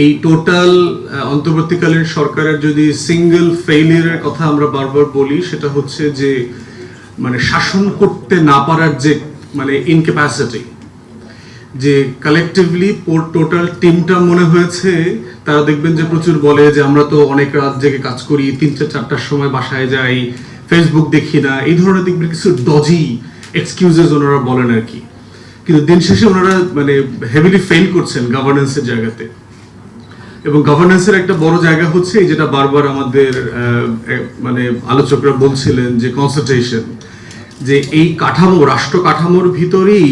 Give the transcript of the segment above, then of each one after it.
এই টোটাল অন্তর্বর্তীকালীন সরকারের যদি সিঙ্গেল ফেইলিয়ারের কথা আমরা বারবার বলি, সেটা হচ্ছে যে মানে শাসন করতে না পারার যে মানে ইনক্যাপাসিটি যে কালেকটিভলি টোটাল টিমটা মনে হয়েছে, তারা দেখবেন যে প্রচুর বলে যে আমরা তো অনেক রাত জেগে কাজ করি তিনটা চারটার সময় বাসায় যাই ফেসবুক দেখি না, এই ধরনের দেখবেন কিছু ডজি এক্সকিউজেস ওনারা বলেন আর কি। কিন্তু দিন শেষে ওনারা মানে হেভিলি ফেল করছেন গভর্নেন্সের জায়গাতে। এবং গভর্নেন্সের একটা বড় জায়গা হচ্ছে যেটা বারবার আমাদের মানে আলোচকরা বলছিলেন যে কনসালটেশন যে এই কাঠামো, রাষ্ট্র কাঠামোর ভিতরেই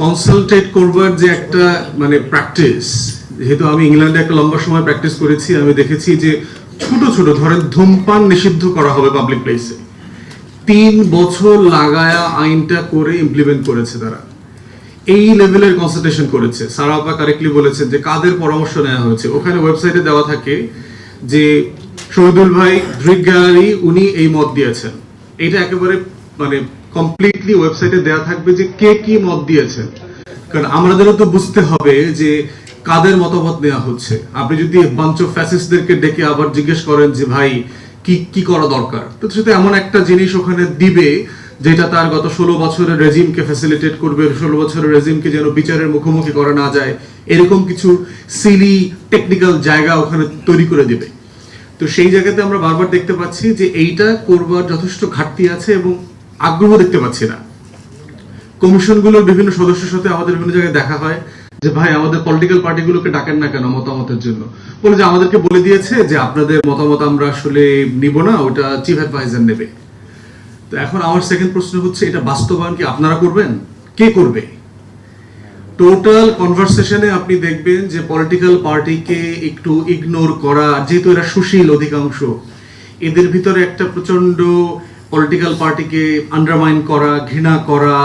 কনসালটেট করবার যে একটা মানে প্র্যাকটিস যেহেতু আমি ইংল্যান্ডে একটা লম্বা সময় প্র্যাকটিস করেছি, আমি দেখেছি যে ছোট ছোট, ধরেন ধূমপান নিষিদ্ধ করা হবে পাবলিক প্লেসে তিন বছর লাগায়া আইনটা করে ইমপ্লিমেন্ট করেছে তারা। এই লেভেলের কনসালটেশন করেছে। সারা আপা কারেক্টলি বলেছেন যে কাদের পরামর্শ নেওয়া হয়েছে। ওখানে ওয়েবসাইটে দেওয়া থাকে যে শহীদুল ভাই ড্রিক গ্যালারি উনি এই মত দিয়েছেন। এটা একেবারে মানে কমপ্লিটলি ওয়েবসাইটে দেওয়া থাকবে যে কে কি মত দিয়েছেন। কারণ আমাদেরও তো বুঝতে হবে যে কাদের মতামত নেওয়া হচ্ছে। আপনি যদি বাঞ্চ ফ্যাসিস্টদেরকে ডেকে আবার জিজ্ঞেস করেন যে ভাই কি কি করা দরকার? তো সেটা এমন একটা জিনিস ওখানে দিবে যেটা তার গত ষোলো বছরের রেজিমকে ফ্যাসিলিটেট করবে, ষোলো বছরের রেজিমকে যেন বিচারের মুখোমুখি করা না যায়, এরকম কিছু সিলি টেকনিক্যাল জায়গা ওখানে তৈরি করে দিবে। তো সেই জায়গাতে আমরা বারবার দেখতে পাচ্ছি যে এইটা করবার যথেষ্ট ঘাটতি আছে এবং আগ্রহ দেখতে পাচ্ছি না। কমিশনগুলোর বিভিন্ন সদস্যের সাথে আমাদের বিভিন্ন জায়গায় দেখা হয় যে, ভাই, আমাদের পলিটিক্যাল পার্টিগুলোকে ডাকেন না কেন মতামতের জন্য? বলে যে, আমাদেরকে বলে দিয়েছে যে, আপনাদের মতামত আমরা আসলে নিব না, ওটা চিফ অ্যাডভাইজার নেবে। তো এখন আমার সেকেন্ড প্রশ্ন হচ্ছে, এটা বাস্তবায়ন কি আপনারা করবেন? কে করবে? টোটাল কনভারসেশনে আপনি দেখবেন যে পলিটিক্যাল পার্টিকে একটু ইগনোর করা, যেহেতু এরা সুশীল অধিকাংশ, এদের ভিতরে একটা প্রচণ্ড পলিটিক্যাল পার্টিকে আন্ডারমাইন করা, ঘৃণা করা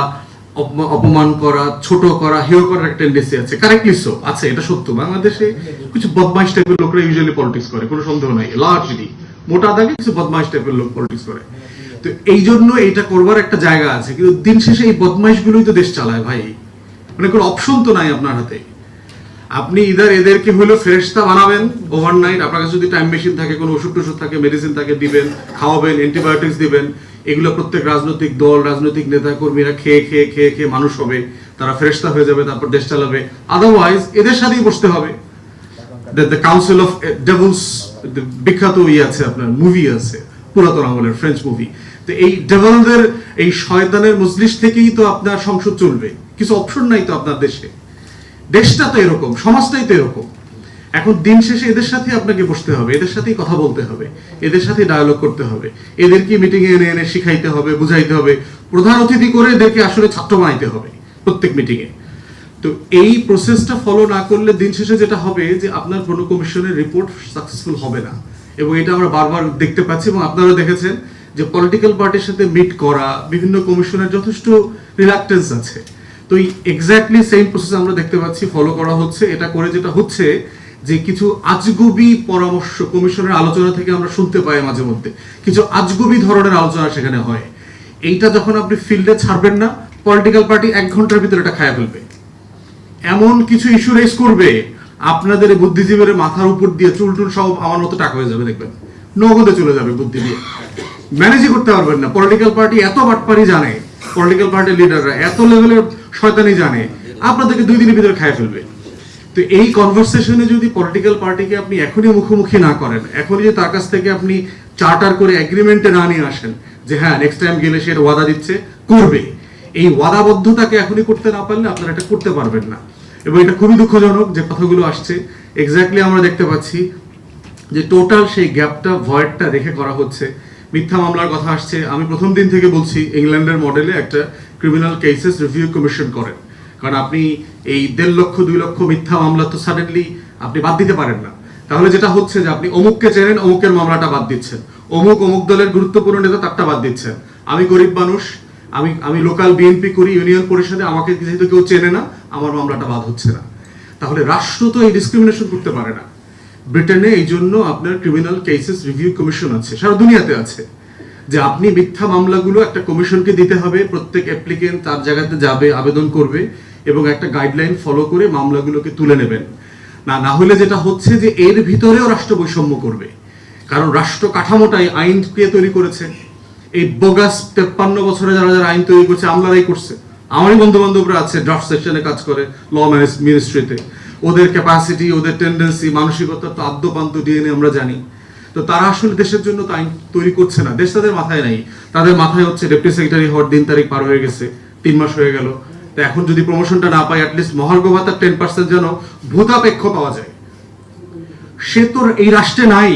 অপমান করা, ছোট করা, হেয় করার একটা টেন্ডেন্সি আছে। কারেক্টলি সো আছে, এটা সত্য। বাংলাদেশে কিছু বদমাইশ টাইপের লোকরা ইউজুয়ালি পলিটিক্স করে, কোনো সন্দেহ নাই লার্জলি মোটা দাগে কিছু বদমাইশ টাইপের লোক পলিটিক্স করে। তো এই জন্য এটা করবার একটা জায়গা আছে। কিন্তু দিন শেষে এই বদমাইশ গুলোই তো দেশ চালায় ভাই। মানে কোনো অপশন তো নাই আপনার হাতে। আপনি ইদার এদেরকে হলো ফেরেস্তা বানাবেন ওভারনাইট আপনার কাছে যদি টাইম মেশিন থাকে, কোনো ওষুধ টষুধ থাকে মেডিসিন থাকে দিবেন, খাওয়াবেন অ্যান্টিবায়োটিক্স দিবেন, এগুলো প্রত্যেক রাজনৈতিক দল, রাজনৈতিক নেতা কর্মীরা খেয়ে খেয়ে খেয়ে খেয়ে মানুষ হবে, তারা ফেরেস্তা হয়ে যাবে, তারপর দেশ চালাবে। আদারওয়াইজ এদের সাথেই বসতে হবে। দ্য কাউন্সিল অফ ডেভলস বিখ্যাত ইয়ে আছে আপনার মুভি আছে, পুরাতন আমলের ফ্রেঞ্চ মুভি তো এই ডেভলদের এই শয়তানের মজলিস থেকেই তো আপনার সংসদ চলবে। কিছু অপশন নাই তো আপনার দেশে। দেশটা তো এরকম, সমাজটাই তো এরকম। এখন দিন শেষে এদের সাথে আপনাকে বসতে হবে, এদের সাথেই কথা বলতে হবে, এদের সাথে ডায়ালগ করতে হবে, এদেরকে মিটিং এ এনে এনে শিখাইতে হবে, বুঝাইতে হবে, প্রধান অতিথি করে এদেরকে আসলে ছাত্র বানাইতে হবে প্রত্যেক মিটিং এ। তো এই প্রসেসটা ফলো না করলে দিন শেষে যেটা হবে যে আপনার কোনো কমিশনের রিপোর্ট সাকসেসফুল হবে না। এবং এটা আমরা বারবার দেখতে পাচ্ছি এবং আপনারা দেখেছেন যে পলিটিক্যাল পার্টির সাথে মিট করা, বিভিন্ন কমিশনের যথেষ্ট রিলাক্টেন্স আছে। তো এক্স্যাক্টলি সেম প্রসেস আমরা দেখতে পাচ্ছি ফলো করা হচ্ছে। এটা করে যেটা হচ্ছে যে কিছু আজগুবি পরামর্শ কমিশনের আলোচনা থেকে আমরা শুনতে পাই মাঝে মধ্যে। কিছু আজগুবি ধরনের আলোচনা সেখানে হয়। এইটা যখন আপনি ফিল্ডে ছাড়বেন না পলিটিক্যাল পার্টি এক ঘণ্টার ভিতরে এটা খায়া ফেলবে। এমন কিছু ইস্যু রেস করবে, আপনাদের বুদ্ধিজীবীর মাথার উপর দিয়ে চুল টুল সব আমার মতো টাকা হয়ে যাবে, দেখবেন। নগদে চলে যাবে বুদ্ধি দিয়ে। ম্যানেজই করতে পারবেন না। পলিটিক্যাল পার্টি এত বাটপারি জানে পলিটিক্যাল পার্টির লিডাররা এত লেভেলের শয়তানি জানে, আপনাদেরকে দুই দিনের ভিতরে খায় ফেলবে। তো এই কনভারসেশনে যদি পলিটিক্যাল পার্টিকে আপনি এখনই মুখোমুখি না করেন, এখনই যে তার কাছ থেকে আপনি চার্টার করে এগ্রিমেন্টে না নিয়ে আসেন, যে হ্যাঁ নেক্সট টাইম গেলে সে ওয়াদা দিচ্ছে, করবে। এই ওয়াদাবদ্ধতাকে এখনই করতে না পারলে আপনারা এটা করতে পারবেন না। এবং এটা খুবই দুঃখজনক যে কথাগুলো আসছে। এক্স্যাক্টলি আমরা দেখতে পাচ্ছি যে টোটাল সেই গ্যাপটা ভয়েডটা রেখে করা হচ্ছে। মিথ্যা মামলার কথা আসছে। আমি প্রথম দিন থেকে বলছি, ইংল্যান্ডের মডেলে একটা ক্রিমিনাল কেসেস রিভিউ কমিশন করেন। কারণ আপনি এই দেড় লক্ষ, দুই লক্ষ মিথ্যা মামলা তো সাডেনলি আপনি বাদ দিতে পারেন না। তাহলে যেটা হচ্ছে যে আপনি অমুককে চেনেন, অমুকের মামলাটা বাদ দিচ্ছেন। অমুক অমুক দলের গুরুত্বপূর্ণ নেতা তারটা বাদ দিচ্ছেন। আমি গরিব মানুষ, আমি আমি লোকাল বিএনপি করি ইউনিয়ন পরিষদে, আমাকে যেহেতু কেউ চেনে না, আমার মামলাটা বাদ হচ্ছে না। তাহলে রাষ্ট্র তো এই ডিসক্রিমিনেশন করতে পারে না। ব্রিটেনে এই জন্য আপনার ক্রিমিনাল কেসেস রিভিউ কমিশন আছে, সারা দুনিয়াতে আছে, যে আপনি মিথ্যা মামলাগুলো একটা কমিশনকে দিতে হবে, প্রত্যেক অ্যাপ্লিকেন্ট তার জায়গাতে যাবে, আবেদন করবে এবং একটা গাইডলাইন ফলো করে মামলাগুলোকে তুলে নেবেন। না না হলে যেটা হচ্ছে যে এর ভিতরেও রাষ্ট্র বৈষম্য করবে, কারণ রাষ্ট্র কাঠামোটাই আইন কে তৈরি করেছে। এই বোগাস তেপ্পান্ন বছরে যারা যারা আইন তৈরি করছে, আমলারাই করছে। আমারই বন্ধু বান্ধবরা আছে ড্রাফট সেকশনে কাজ করে ল মিনিস্ট্রিতে ওদের ক্যাপাসিটি ওদের টেন্ডেন্সি মানসিকতা তো আদ্যপান্ত ডিএনএ আমরা জানি। তো তারা আসলে দেশের জন্য তো আইন তৈরি করছে না। দেশ তাদের মাথায় নাই। তাদের মাথায় হচ্ছে ডেপুটি সেক্রেটারি হওয়ার দিন তারিখ পার হয়ে গেছে, তিন মাস হয়ে গেল। তো এখন যদি প্রমোশনটা না পাই অ্যাটলিস্ট মহার্ঘ ভাতার টেন পার্সেন্ট যেন ভূতাপেক্ষ পাওয়া যায়। সে তো এই রাষ্ট্রে নাই।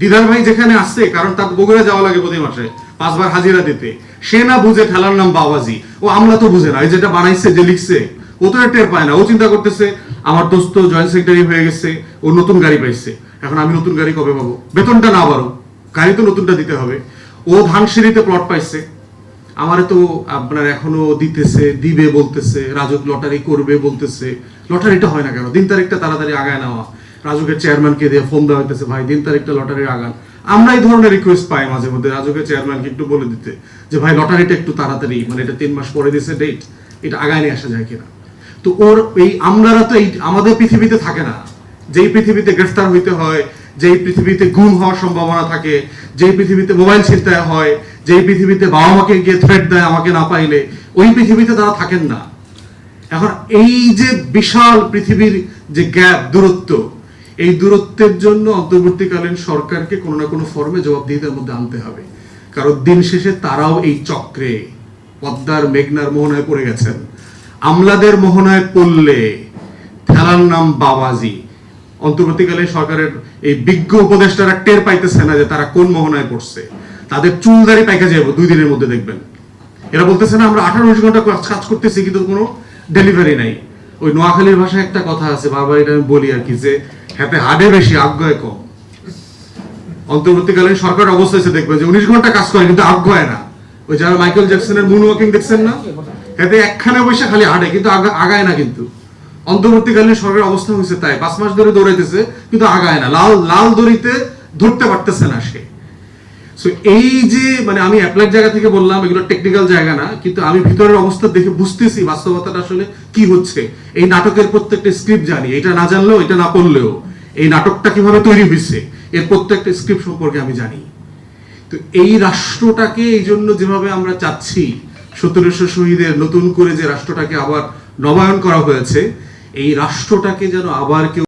দিদার ভাই যেখানে আসছে কারণ তার বগুড়া যাওয়া লাগে প্রতি মাসে, পাঁচবার হাজিরা দিতে। সে না বুঝে খেলার নাম বাবাজি। ও আমলা তো বুঝে না। এই যেটা বানাইছে, যে লিখছে, ও তো টের পায় না। ও চিন্তা করতেছে আমার দোস্ত জয়েন্ট সেক্রেটারি হয়ে গেছে, ও নতুন গাড়ি পাইছে। এখন আমি নতুন গাড়ি কবে পাবো? বেতনটা না বাড়ো গাড়ি তো নতুনটা দিতে হবে। ও ধানসিঁড়িতে প্লট পাইছে। আমারে তো আপনার এখনও দিতেছে, দিবে বলতেছে, রাজক লটারি করবে বলতেছে। লটারিটা হয় না কেন? দিন তারিখটা তাড়াতাড়ি আগায় নেওয়া। রাজকের চেয়ারম্যানকে দিয়ে ফোন দেওয়া হইতেছে, ভাই, দিন তারিখটা লটারির আগান। আমরা এই ধরনের রিকোয়েস্ট পাই মাঝে মধ্যে রাজকের চেয়ারম্যানকে একটু বলে দিতে, যে, ভাই লটারিটা একটু তাড়াতাড়ি মানে এটা তিন মাস পরে দিছে ডেট এটা আগায় নিয়ে আসা যায় কিনা? তো ওর এই আমরারা তো এই আমাদের পৃথিবীতে থাকে না। যেই পৃথিবীতে গ্রেফতার হইতে হয়, যেই পৃথিবীতে গুম হওয়ার সম্ভাবনা থাকে, যেই পৃথিবীতে মোবাইল ছিনতাই হয়, যেই পৃথিবীতে বাবা মাকে গিয়ে থ্রেট দেয় আমাকে না পাইলে, ওই পৃথিবীতে তারা থাকেন না। এখন এই যে বিশাল পৃথিবীর যে গ্যাপ, দূরত্ব, এই দূরত্বের জন্য অন্তর্বর্তীকালীন সরকারকে কোনো না কোনো ফর্মে জবাবদিহিতার মধ্যে আনতে হবে। কারণ দিন শেষে তারাও এই চক্রে, পদ্মার, মেঘনার মোহনায় পড়ে গেছেন। আমলাদের মোহনায় পড়লে খেলার নাম বাবাজি। অন্তর্বর্তীকালে সরকারের এই বিজ্ঞ উপদেষ্টারা টের পাইতেছে না যে তারা কোন মোহনায় পড়ছে। তাদের চুলদারি পাইকা যাব দুই দিনের মধ্যে দেখবেন। এরা বলতেছে না, আমরা আঠারো উনিশ ঘণ্টা কাজ করতেছি, কিন্তু কোনো ডেলিভারি নাই। ওই নোয়াখালীর ভাষায় একটা কথা আছে বারবার এটা আমি বলি আর কি, যে হাতে হাডে বেশি আজ্ঞায় কম। অন্তর্বর্তীকালীন সরকার অবস্থা এসে দেখবে যে উনিশ ঘণ্টা কাজ করে, কিন্তু আজ্ঞায় না। ওই যারা মাইকেল জ্যাকসনের মুন ওয়াকিং দেখছেন না, এতে একখানে বসে খালি হাঁটে, কিন্তু আগায় না কিন্তু। অন্তর্বর্তীকালীন সরকারের অবস্থা হয়েছে তাই। পাঁচ মাস ধরে দৌড়াইতেছে, কিন্তু আগায় না। লাল লাল দড়িতে ধরতে পারতেছে না সে। সো এই যে মানে আমি অ্যাপ্লাইড জায়গা থেকে বললাম, এগুলো টেকনিক্যাল জায়গা না, কিন্তু আমি ভিতরের অবস্থা দেখে বুঝতেছি বাস্তবতাটা আসলে কি হচ্ছে। এই নাটকের প্রত্যেকটা স্ক্রিপ্ট জানি। এটা না জানলেও, এটা না পড়লেও, এই নাটকটা কীভাবে তৈরি হয়েছে, এর প্রত্যেকটা স্ক্রিপ্ট সম্পর্কে আমি জানি। তো এই রাষ্ট্রটাকে এই জন্য যেভাবে আমরা চাচ্ছি, সতেরোশো শহীদের নতুন করে যে রাষ্ট্রটাকে আবার নবায়ন করা হয়েছে, এই রাষ্ট্রটাকে যেন আবার কেউ